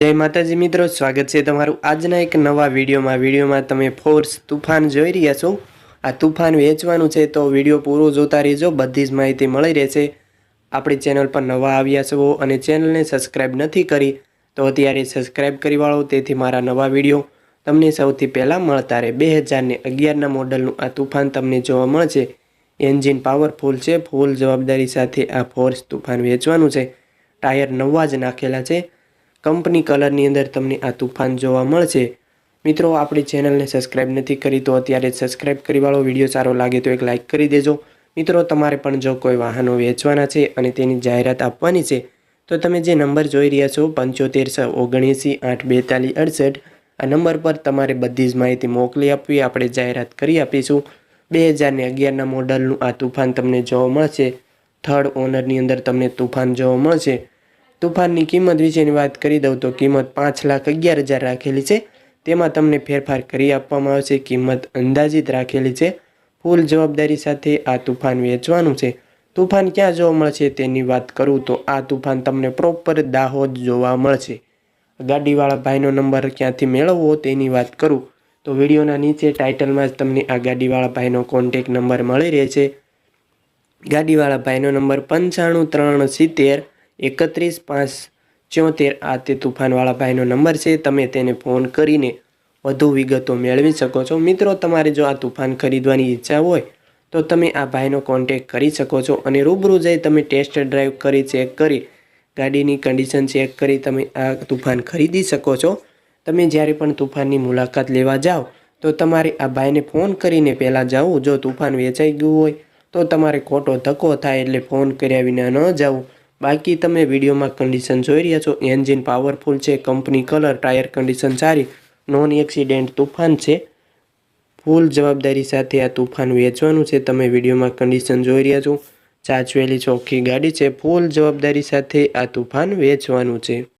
જય માતાજી મિત્રો, સ્વાગત છે તમારું આજના એક નવા વિડીયોમાં. વિડીયોમાં તમે ફોર્સ તુફાન જોઈ રહ્યા છો. આ તુફાન વેચવાનું છે તો વીડિયો પૂરો જોતા રહેજો, બધી જ માહિતી મળી રહેશે. આપણી ચેનલ પર નવા આવ્યા છો અને ચેનલને સબસ્ક્રાઈબ નથી કરી, તો અત્યારે સબસ્ક્રાઈબ કરી વાળો. તેથી મારા નવા વીડિયો તમને સૌથી પહેલાં મળતા રહે. બે હજારને અગિયારના મોડલનું આ તુફાન તમને જોવા મળશે. એન્જિન પાવરફુલ છે, ફૂલ જવાબદારી સાથે આ ફોર્સ તુફાન વેચવાનું છે. ટાયર નવા જ નાખેલા છે. કંપની કલરની અંદર તમને આ તુફાન જોવા મળશે. મિત્રો, આપણી ચેનલને સબસ્ક્રાઈબ નથી કરી તો અત્યારે સબસ્ક્રાઈબ કરી વાળો. વીડિયો સારો લાગે તો એક લાઇક કરી દેજો. મિત્રો, તમારે પણ જો કોઈ વાહનો વેચવાના છે અને તેની જાહેરાત આપવાની છે, તો તમે જે નંબર જોઈ રહ્યા છો, પંચોતેર છ ઓગણએંસી આઠ બેતાલીસ અડસઠ, આ નંબર પર તમારે બધી જ માહિતી મોકલી આપવી. આપણે જાહેરાત કરી આપીશું. બે હજારને અગિયારના મોડલનું આ તુફાન તમને જોવા મળશે. થર્ડ ઓનરની અંદર તમને તુફાન જોવા મળશે. તુફાનની કિંમત વિશેની વાત કરી દઉં તો કિંમત પાંચ લાખ અગિયાર હજાર રાખેલી છે. તેમાં તમને ફેરફાર કરી આપવામાં આવશે. કિંમત અંદાજિત રાખેલી છે. ફૂલ જવાબદારી સાથે આ તુફાન વેચવાનું છે. તુફાન ક્યાં જોવા મળશે તેની વાત કરું તો આ તુફાન તમને પ્રોપર દાહોદ જોવા મળશે. ગાડીવાળા ભાઈનો નંબર ક્યાંથી મેળવવો તેની વાત કરું તો વિડીયોના નીચે ટાઇટલમાં જ તમને આ ગાડીવાળા ભાઈનો કોન્ટેક નંબર મળી રહે છે ગાડીવાળા ભાઈનો નંબર પંચાણું ત્રણ સિત્તેર એકત્રીસ પાંચ ચોતેર આ તે તુફાનવાળા ભાઈનો નંબર છે. તમે તેને ફોન કરીને વધુ વિગતો મેળવી શકો છો. મિત્રો, તમારે જો આ તુફાન ખરીદવાની ઈચ્છા હોય, તો તમે આ ભાઈનો કોન્ટેક કરી શકો છો અને રૂબરૂ જઈ તમે ટેસ્ટ ડ્રાઈવ કરી ચેક કરી, ગાડીની કન્ડિશન ચેક કરી તમે આ તુફાન ખરીદી શકો છો. તમે જ્યારે પણ તુફાનની મુલાકાત લેવા જાઓ, તો તમારે આ ભાઈને ફોન કરીને પહેલાં જવું. જો તુફાન વેચાઈ ગયું હોય, તો તમારે ખોટો ધક્કો થાય એટલે ફોન કર્યા વિના ન જવું. બાકી તમે વિડીયોમાં કન્ડિશન જોઈ રહ્યા છો. એન્જિન પાવરફુલ છે કંપની કલર ટાયર કન્ડિશન સારી. નોન એક્સિડેન્ટ તુફાન છે. ફૂલ જવાબદારી સાથે આ તુફાન વેચવાનું છે. તમે વિડીયોમાં કન્ડિશન જોઈ રહ્યા છો. ચાચવેલી ચોખ્ખી ગાડી છે. ફૂલ જવાબદારી સાથે આ તુફાન વેચવાનું છે.